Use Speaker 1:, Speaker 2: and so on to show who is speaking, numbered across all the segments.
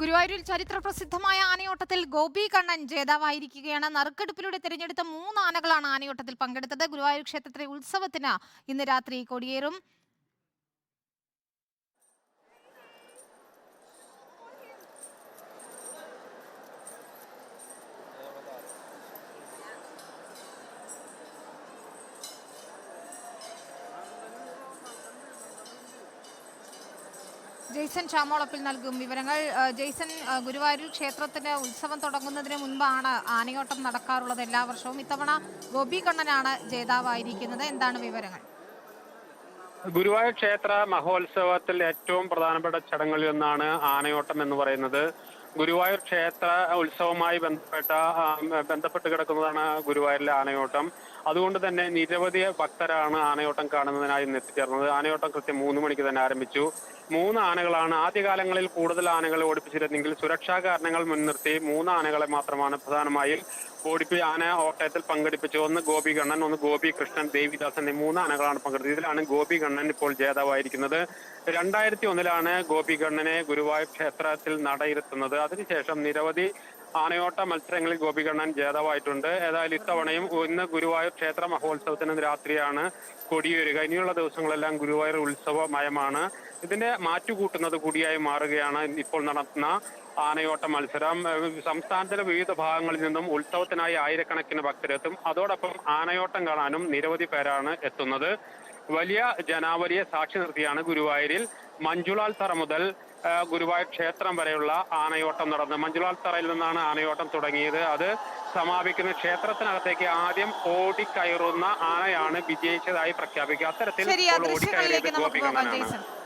Speaker 1: ഗുരുവായൂരിൽ ചരിത്ര പ്രസിദ്ധമായ ആനയോട്ടത്തിൽ ഗോപി കണ്ണൻ ജേതാവായിരിക്കുകയാണ്. നറുക്കെടുപ്പിലൂടെ തിരഞ്ഞെടുത്ത മൂന്ന് ആനകളാണ് ആനയോട്ടത്തിൽ പങ്കെടുത്തത്. ഗുരുവായൂർ ക്ഷേത്രത്തിലെ ഉത്സവത്തിന് ഇന്ന് രാത്രി കൊടിയേറും. ജെയ്സൺ ചാമോളപ്പിൽ നൽകും വിവരങ്ങൾ. ജെയ്സൺ ഗുരുവായൂർ ക്ഷേത്രത്തിന് ഉത്സവം തുടങ്ങുന്നതിന് മുൻപാണ് ആനയോട്ടം നടക്കാറുള്ളത് എല്ലാ വർഷവും. ഇത്തവണ ഗോപി കണ്ണനാണ് ജേതാവായിരിക്കുന്നത്. എന്താണ് വിവരങ്ങൾ?
Speaker 2: ഗുരുവായൂർ ക്ഷേത്ര മഹോത്സവത്തിൽ ഏറ്റവും പ്രധാനപ്പെട്ട ചടങ്ങുകളിൽ ഒന്നാണ് ആനയോട്ടം എന്ന് പറയുന്നത്. ഗുരുവായൂർ ക്ഷേത്ര ഉത്സവവുമായി ബന്ധപ്പെട്ട ബന്ധപ്പെട്ട് കിടക്കുന്നതാണ് ഗുരുവായൂരിലെ ആനയോട്ടം. അതുകൊണ്ട് തന്നെ നിരവധി ഭക്തരാണ് ആനയോട്ടം കാണുന്നതിനായി എത്തിച്ചേർന്നത് ആനയോട്ടം കൃത്യം മൂന്ന് മണിക്ക് തന്നെ ആരംഭിച്ചു. മൂന്ന് ആനകളാണ് ആദ്യകാലങ്ങളിൽ കൂടുതൽ ആനകളെ ഓടിപ്പിച്ചിരുന്നെങ്കിൽ സുരക്ഷാ കാരണങ്ങൾ മുൻനിർത്തി മൂന്ന് ആനകളെ മാത്രമാണ് പ്രധാനമായും ഓടിപ്പി ആന ഓട്ടത്തിൽ പങ്കെടുപ്പിച്ചു. ഒന്ന് ഗോപി കണ്ണൻ ഒന്ന് ഗോപി കൃഷ്ണൻ ദേവിദാസൻ എന്നീ മൂന്ന് ആനകളാണ് പങ്കെടുത്തത്. ഇതിലാണ് ഗോപി കണ്ണൻ ഇപ്പോൾ ജേതാവായിരിക്കുന്നത്. രണ്ടായിരത്തി ഒന്നിലാണ് ഗോപി കണ്ണനെ ഗുരുവായൂർ ക്ഷേത്രത്തിൽ നടയിരുത്തുന്നത്. അതിനുശേഷം നിരവധി ആനയോട്ട മത്സരങ്ങളിൽ ഗോപികണ്ണൻ ജേതാവായിട്ടുണ്ട്. ഏതായാലും ഇത്തവണയും ഇന്ന് ഗുരുവായൂർ ക്ഷേത്ര മഹോത്സവത്തിന് രാത്രിയാണ് കൊടിയേറുക. ഇനിയുള്ള ദിവസങ്ങളെല്ലാം ഗുരുവായൂർ ഉത്സവമയമാണ്. ഇതിന്റെ മാറ്റുകൂട്ടുന്നത് കൂടിയായി മാറുകയാണ് ഇപ്പോൾ നടത്തുന്ന ആനയോട്ട മത്സരം. സംസ്ഥാനത്തിലെ വിവിധ ഭാഗങ്ങളിൽ നിന്നും ഉത്സവത്തിനായി ആയിരക്കണക്കിന് ഭക്തരെത്തും. അതോടൊപ്പം ആനയോട്ടം കാണാനും നിരവധി പേരാണ് എത്തുന്നത്. വലിയ ജനാവലിയെ സാക്ഷി നിർത്തിയാണ് ഗുരുവായൂരിൽ മഞ്ജുളാൽ തറ മുതൽ ഗുരുവായൂർ ക്ഷേത്രം വരെയുള്ള ആനയോട്ടം നടന്നത് മഞ്ജുളാൽ തറയിൽ നിന്നാണ് ആനയോട്ടം തുടങ്ങിയത്. അത് സമാപിക്കുന്ന ക്ഷേത്രത്തിനകത്തേക്ക് ആദ്യം ഓടിക്കയറുന്ന ആനയാണ് വിജയിച്ചതായി പ്രഖ്യാപിക്കുക. അത്തരത്തിൽ ഓടിക്കയറിയത് ഗോപികണ്ണനാണ്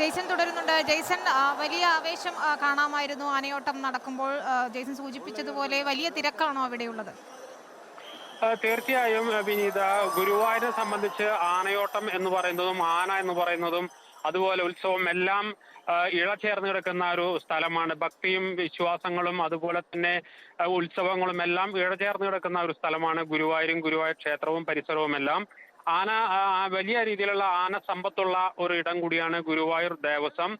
Speaker 1: ജെയ്സൺ തുടരുന്നുണ്ട്. ജെയ്സൺ വലിയ ആവേശം കാണാമായിരുന്നു. ആനയോട്ടം നടക്കുമ്പോൾ ജെയ്സൺ സൂചിപ്പിച്ചതുപോലെ വലിയ തിരക്കാണോ അവിടെയുള്ളത്?
Speaker 2: തീർച്ചയായും വിനീത. ഗുരുവായൂരിനെ സംബന്ധിച്ച് ആനയോട്ടം എന്ന് പറയുന്നതും ആന എന്ന് പറയുന്നതും അതുപോലെ ഉത്സവം എല്ലാം ഇഴചേർന്ന് കിടക്കുന്ന ഒരു സ്ഥലമാണ്. ഭക്തിയും വിശ്വാസങ്ങളും അതുപോലെ തന്നെ ഉത്സവങ്ങളും എല്ലാം ഇഴചേർന്ന് കിടക്കുന്ന ഒരു സ്ഥലമാണ് ഗുരുവായൂരും ഗുരുവായൂർ ക്ഷേത്രവും പരിസരവും എല്ലാം. ആന വലിയ രീതിയിലുള്ള ആന സമ്പത്തുള്ള ഒരു ഇടം കൂടിയാണ് ഗുരുവായൂർ ദേവസ്വം.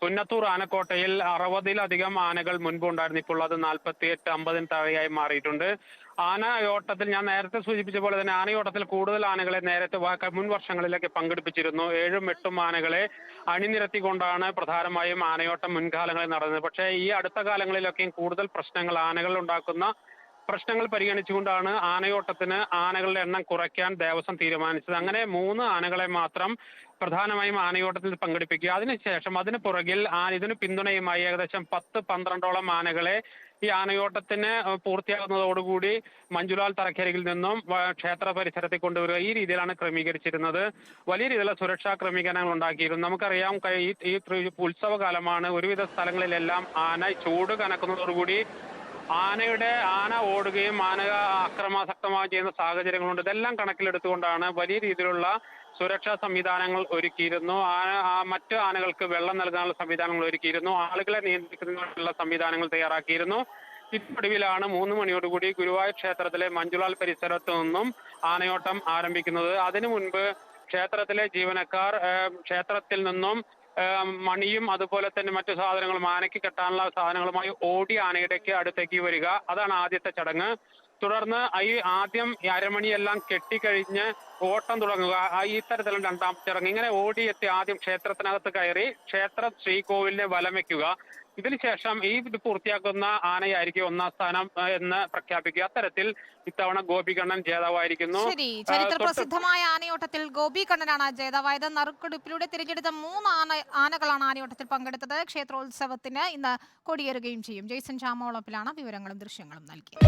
Speaker 2: പുന്നത്തൂർ ആനക്കോട്ടയിൽ അറുപതിലധികം ആനകൾ മുൻപുണ്ടായിരുന്നു. ഇപ്പോൾ അത് നാൽപ്പത്തി എട്ട് അമ്പതിന് താഴെയായി മാറിയിട്ടുണ്ട്. ആനയോട്ടത്തിൽ ഞാൻ നേരത്തെ സൂചിപ്പിച്ച പോലെ തന്നെ ആനയോട്ടത്തിൽ കൂടുതൽ ആനകളെ നേരത്തെ മുൻ വർഷങ്ങളിലൊക്കെ പങ്കെടുപ്പിച്ചിരുന്നു. ഏഴും എട്ടും ആനകളെ അണിനിരത്തിക്കൊണ്ടാണ് പ്രധാനമായും ആനയോട്ടം മുൻകാലങ്ങളിൽ നടന്നത്. പക്ഷേ ഈ അടുത്ത കാലങ്ങളിലൊക്കെയും കൂടുതൽ പ്രശ്നങ്ങൾ ആനകൾ ഉണ്ടാക്കുന്ന പ്രശ്നങ്ങൾ പരിഗണിച്ചുകൊണ്ടാണ് ആനയോട്ടത്തിന് ആനകളുടെ എണ്ണം കുറയ്ക്കാൻ ദേവസ്വം തീരുമാനിച്ചത്. അങ്ങനെ മൂന്ന് ആനകളെ മാത്രം പ്രധാനമായും ആനയോട്ടത്തിൽ പങ്കെടുപ്പിക്കുക. അതിനുശേഷം അതിന് പുറകിൽ ഇതിന് പിന്തുണയുമായി ഏകദേശം പത്ത് പന്ത്രണ്ടോളം ആനകളെ ഈ ആനയോട്ടത്തിന് പൂർത്തിയാകുന്നതോടുകൂടി മഞ്ജുലാൽ തറക്കരികിൽ നിന്നും ക്ഷേത്ര പരിസരത്തിൽ കൊണ്ടുവരിക ഈ രീതിയിലാണ് ക്രമീകരിച്ചിരുന്നത്. വലിയ രീതിയിലുള്ള സുരക്ഷാ ക്രമീകരണങ്ങൾ ഉണ്ടാക്കിയിരുന്നു. നമുക്കറിയാം ഈ ഉത്സവകാലമാണ് ഒരുവിധ സ്ഥലങ്ങളിലെല്ലാം ആന ചൂട് കനക്കുന്നതോടുകൂടി ആനയുടെ ആന ഓടുകയും ആന അക്രമാസക്തമാവുകയും ചെയ്യുന്ന സാഹചര്യങ്ങളുണ്ട്. ഇതെല്ലാം കണക്കിലെടുത്തുകൊണ്ടാണ് വലിയ രീതിയിലുള്ള സുരക്ഷാ സംവിധാനങ്ങൾ ഒരുക്കിയിരുന്നു. ആന മറ്റ് ആനകൾക്ക് വെള്ളം നൽകാനുള്ള സംവിധാനങ്ങൾ ഒരുക്കിയിരുന്നു. ആളുകളെ നിയന്ത്രിക്കുന്നതിനുള്ള സംവിധാനങ്ങൾ തയ്യാറാക്കിയിരുന്നു. ഇതിനൊടുവിലാണ് മൂന്ന് മണിയോടുകൂടി ഗുരുവായൂർ ക്ഷേത്രത്തിലെ മഞ്ജുലാൽ പരിസരത്തു നിന്നും ആനയോട്ടം ആരംഭിക്കുന്നത്. അതിനു മുൻപ് ക്ഷേത്രത്തിലെ ജീവനക്കാർ ക്ഷേത്രത്തിൽ നിന്നും മണിയും അതുപോലെ തന്നെ മറ്റു സാധനങ്ങളും ആനയ്ക്ക് കെട്ടാനുള്ള സാധനങ്ങളുമായി ഓടി ആനയുടെക്ക് അടുത്തേക്ക് വരിക. അതാണ് ആദ്യത്തെ ചടങ്ങ്. തുടർന്ന് ഈ ആദ്യം അരമണിയെല്ലാം കെട്ടിക്കഴിഞ്ഞ് ഓട്ടം തുടങ്ങുക. ഈ തരത്തിലുള്ള രണ്ടാമത്തെ ചടങ്ങ്. ഇങ്ങനെ ഓടിയെത്തി ആദ്യം ക്ഷേത്രത്തിനകത്ത് കയറി ക്ഷേത്ര ശ്രീകോവിലിനെ വലം വെക്കുക. ഇതിനുശേഷം ഈ ഇത് പൂർത്തിയാക്കുന്ന ആനയായിരിക്കും ഒന്നാം സ്ഥാനം എന്ന് പ്രഖ്യാപിക്കുക. അത്തരത്തിൽ ഇത്തവണ ഗോപികണ്ണൻ ജേതാവായിരിക്കുന്നു.
Speaker 1: ശരി ചരിത്ര പ്രസിദ്ധമായ ആനയോട്ടത്തിൽ ഗോപികണ്ണനാണ് ജേതാവായത്. നറുക്കെടുപ്പിലൂടെ തിരഞ്ഞെടുത്ത മൂന്ന് ആന ആനകളാണ് ആനയോട്ടത്തിൽ പങ്കെടുത്തത്. ക്ഷേത്രോത്സവത്തിന് ഇന്ന് കൊടിയേറുകയും ചെയ്യും. ജെയ്സൺ ചാമോളപ്പിലാണ് വിവരങ്ങളും ദൃശ്യങ്ങളും നൽകിയത്.